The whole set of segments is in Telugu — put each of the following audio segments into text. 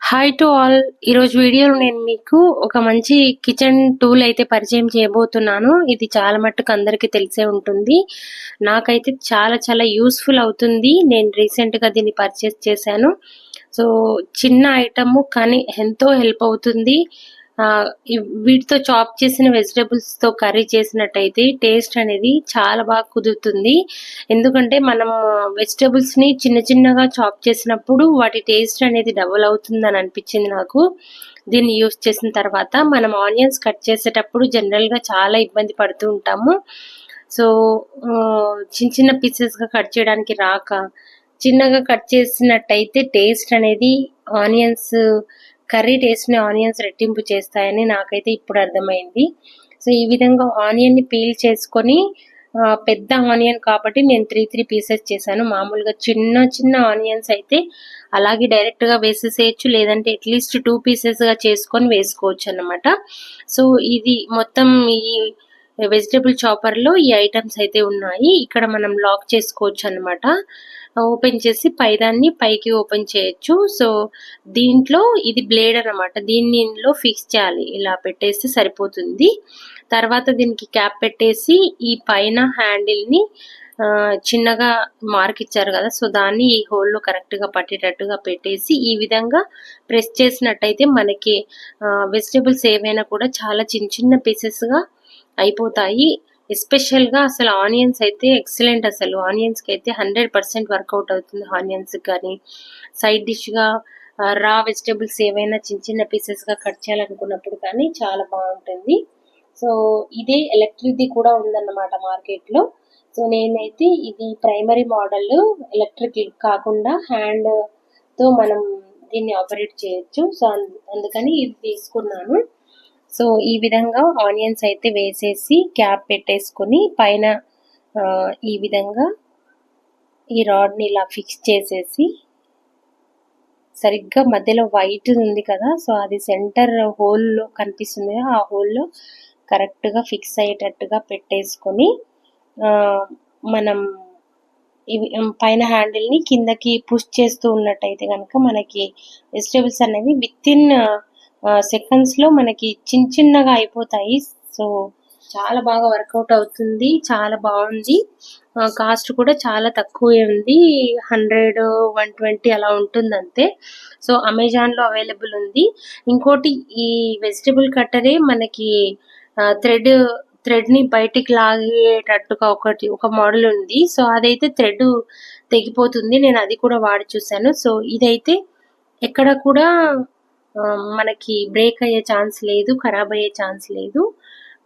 హాయ్ టు ఆల్ ఈరోజు వీడియోలో నేను మీకు ఒక మంచి కిచెన్ టూల్ అయితే పరిచయం చేయబోతున్నాను. ఇది చాలా మట్టుకు అందరికీ తెలిసే ఉంటుంది. నాకైతే చాలా చాలా యూస్ఫుల్ అవుతుంది. నేను రీసెంట్గా దీన్ని పర్చేస్ చేశాను. సో చిన్న ఐటమ్ కానీ ఎంతో హెల్ప్ అవుతుంది. వీటితో చాప్ చేసిన వెజిటబుల్స్తో కర్రీ చేసినట్టయితే టేస్ట్ అనేది చాలా బాగా కుదురుతుంది. ఎందుకంటే మనం వెజిటబుల్స్ని చిన్న చిన్నగా చాప్ చేసినప్పుడు వాటి టేస్ట్ అనేది డబుల్ అవుతుంది అని అనిపించింది నాకు. దీన్ని యూస్ చేసిన తర్వాత మనం ఆనియన్స్ కట్ చేసేటప్పుడు జనరల్గా చాలా ఇబ్బంది పడుతూ ఉంటాము. సో చిన్న చిన్న పీసెస్గా కట్ చేయడానికి రాక చిన్నగా కట్ చేసినట్టయితే టేస్ట్ అనేది ఆనియన్స్ కర్రీ టేస్ట్ని ఆనియన్స్ రెట్టింపు చేస్తాయని నాకైతే ఇప్పుడు అర్థమైంది. సో ఈ విధంగా ఆనియన్ని పీల్ చేసుకొని పెద్ద ఆనియన్ కాబట్టి నేను త్రీ త్రీ పీసెస్ చేశాను. మామూలుగా చిన్న చిన్న ఆనియన్స్ అయితే అలాగే డైరెక్ట్గా వేసేసేయచ్చు లేదంటే అట్లీస్ట్ టూ పీసెస్గా చేసుకొని వేసుకోవచ్చు అన్నమాట సో ఇది మొత్తం ఈ వెజిటేబుల్ చాపర్లో ఈ ఐటమ్స్ అయితే ఉన్నాయి. ఇక్కడ మనం లాక్ చేసుకోవచ్చు అన్నమాట ఓపెన్ చేసి పైదాన్ని పైకి ఓపెన్ చేయొచ్చు. సో దీంట్లో ఇది బ్లేడ్ అన్నమాట. దీన్ని ఇందులో ఫిక్స్ చేయాలి. ఇలా పెట్టేస్తే సరిపోతుంది. తర్వాత దీనికి క్యాప్ పెట్టేసి ఈ పైన హ్యాండిల్ని ఆ, చిన్నగా మార్క్ ఇచ్చారు కదా. సో దాన్ని ఈ హోల్లో కరెక్ట్గా పట్టేటట్టుగా పెట్టేసి ఈ విధంగా ప్రెస్ చేసినట్టయితే మనకి వెజిటేబుల్స్ ఏవైనా కూడా చాలా చిన్న చిన్న పీసెస్గా అయిపోతాయి. ఎస్పెషల్గా అసలు ఆనియన్స్ అయితే ఎక్సలెంట్ అసలు. ఆనియన్స్కి అయితే హండ్రెడ్ పర్సెంట్ వర్కౌట్ అవుతుంది ఆనియన్స్ కానీ. సైడ్ డిష్గా రా వెజిటేబుల్స్ ఏవైనా చిన్న చిన్న పీసెస్గా కట్ చేయాలనుకున్నప్పుడు కానీ చాలా బాగుంటుంది. సో ఇదే ఎలక్ట్రిక్ది కూడా ఉందన్నమాట మార్కెట్లో. సో నేనైతే ఇది ప్రైమరీ మోడల్ ఎలక్ట్రిక్ కాకుండా హ్యాండ్తో మనం దీన్ని ఆపరేట్ చేయొచ్చు. సో అందు- అందుకని ఇది తీసుకున్నాను. సో ఈ విధంగా ఆనియన్స్ అయితే వేసేసి క్యాప్ పెట్టేసుకొని పైన ఈ విధంగా ఈ రాడ్ని ఇలా ఫిక్స్ చేసేసి సరిగ్గా మధ్యలో వైట్ ఉంది కదా సో అది సెంటర్ హోల్లో కనిపిస్తుంది ఆ హోల్లో కరెక్ట్గా ఫిక్స్ అయ్యేటట్టుగా పెట్టేసుకొని మనం ఇవి పైన హ్యాండిల్ని కిందకి పుష్ చేస్తూ ఉన్నట్టయితే కనుక మనకి వెజిటేబుల్స్ అనేవి విత్ ఇన్ సెకండ్స్లో మనకి చిన్న చిన్నగా అయిపోతాయి. సో చాలా బాగా వర్కౌట్ అవుతుంది. చాలా బాగుంది. కాస్ట్ కూడా చాలా తక్కువే ఉంది. హండ్రెడ్ వన్ ట్వంటీ అలా ఉంటుంది అంతే సో అమెజాన్లో అవైలబుల్ ఉంది. ఇంకోటి ఈ వెజిటబుల్ కట్టరే మనకి థ్రెడ్ థ్రెడ్ని బయటికి లాగేటట్టుగా ఒకటి ఒక మోడల్ ఉంది. సో అదైతే థ్రెడ్ తెగిపోతుంది. నేను అది కూడా వాడి చూసాను సో ఇదైతే ఎక్కడ కూడా Um, మనకి బ్రేక్ అయ్యే ఛాన్స్ లేదు ఖరాబ్ అయ్యే ఛాన్స్ లేదు.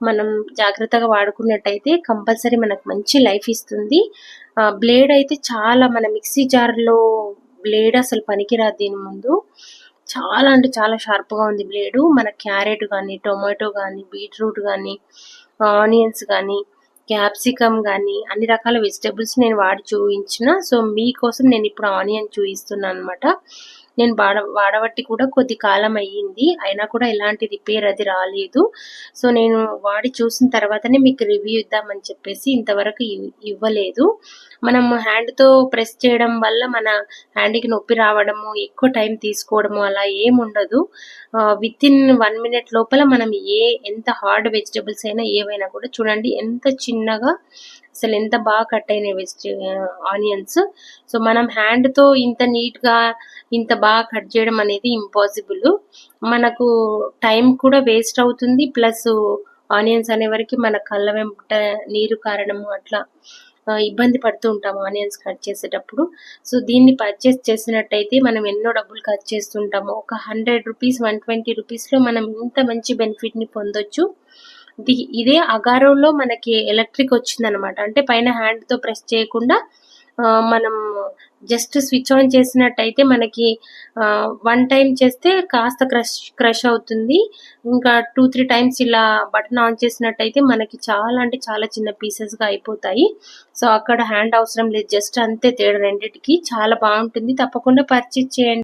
మనం జాగ్రత్తగా వాడుకున్నట్టయితే కంపల్సరీ మనకు మంచి లైఫ్ ఇస్తుంది. బ్లేడ్ అయితే చాలా మన మిక్సీ జార్లో బ్లేడ్ అసలు పనికిరాదు దీని ముందు. చాలా అంటే చాలా షార్ప్గా ఉంది బ్లేడు మన క్యారెట్ కానీ టొమాటో కానీ బీట్రూట్ కానీ ఆనియన్స్ కానీ క్యాప్సికమ్ కానీ అన్ని రకాల వెజిటేబుల్స్ నేను వాడి చూపించిన సో మీకోసం నేను ఇప్పుడు ఆనియన్ చూపిస్తున్నాను అనమాట నేను వాడ వాడబట్టి కూడా కొద్ది కాలం అయ్యింది. అయినా కూడా ఎలాంటి రిపేర్ అది రాలేదు. సో నేను వాడి చూసిన తర్వాతనే మీకు రివ్యూ ఇద్దామని చెప్పేసి ఇంతవరకు ఇవ్వలేదు. మనం హ్యాండ్తో ప్రెస్ చేయడం వల్ల మన హ్యాండ్కి నొప్పి రావడము ఎక్కువ టైం తీసుకోవడము అలా ఏం ఉండదు విత్ ఇన్ వన్ మినిట్ లోపల మనం ఏ ఎంత హార్డ్ వెజిటబుల్స్ అయినా ఏవైనా కూడా చూడండి ఎంత చిన్నగా అసలు ఎంత బాగా కట్ అయినాయి వెజిటే ఆనియన్స్. సో మనం హ్యాండ్తో ఇంత నీట్గా ఇంత బాగా కట్ చేయడం అనేది ఇంపాసిబుల్. మనకు టైం కూడా వేస్ట్ అవుతుంది. ప్లస్ ఆనియన్స్ అనే వరకు మన కళ్ళ వెంట నీరు కారణము అట్లా ఇబ్బంది పడుతూ ఉంటాం ఆనియన్స్ కట్ చేసేటప్పుడు. సో దీన్ని పర్చేస్ చేసినట్టయితే మనం ఎన్నో డబ్బులు ఖర్చు చేస్తుంటాము. ఒక హండ్రెడ్ రూపీస్ వన్ ట్వంటీ రూపీస్లో మనం ఇంత మంచి బెనిఫిట్ని పొందొచ్చు. ఇదే అగారోలో మనకి ఎలక్ట్రిక్ వచ్చిందనమాట అంటే పైన హ్యాండ్తో ప్రెస్ చేయకుండా ఆ, మనం జస్ట్ స్విచ్ ఆన్ చేసినట్టయితే మనకి వన్ టైం చేస్తే కాస్త క్రష్ క్రష్ అవుతుంది. ఇంకా టూ త్రీ టైమ్స్ ఇలా బటన్ ఆన్ చేసినట్టయితే మనకి చాలా అంటే చాలా చిన్న పీసెస్గా అయిపోతాయి. సో అక్కడ హ్యాండ్ అవసరం లేదు. జస్ట్ అంతే తేడా రెండిటికి. చాలా బాగుంటుంది. తప్పకుండా పర్చేజ్ చేయండి.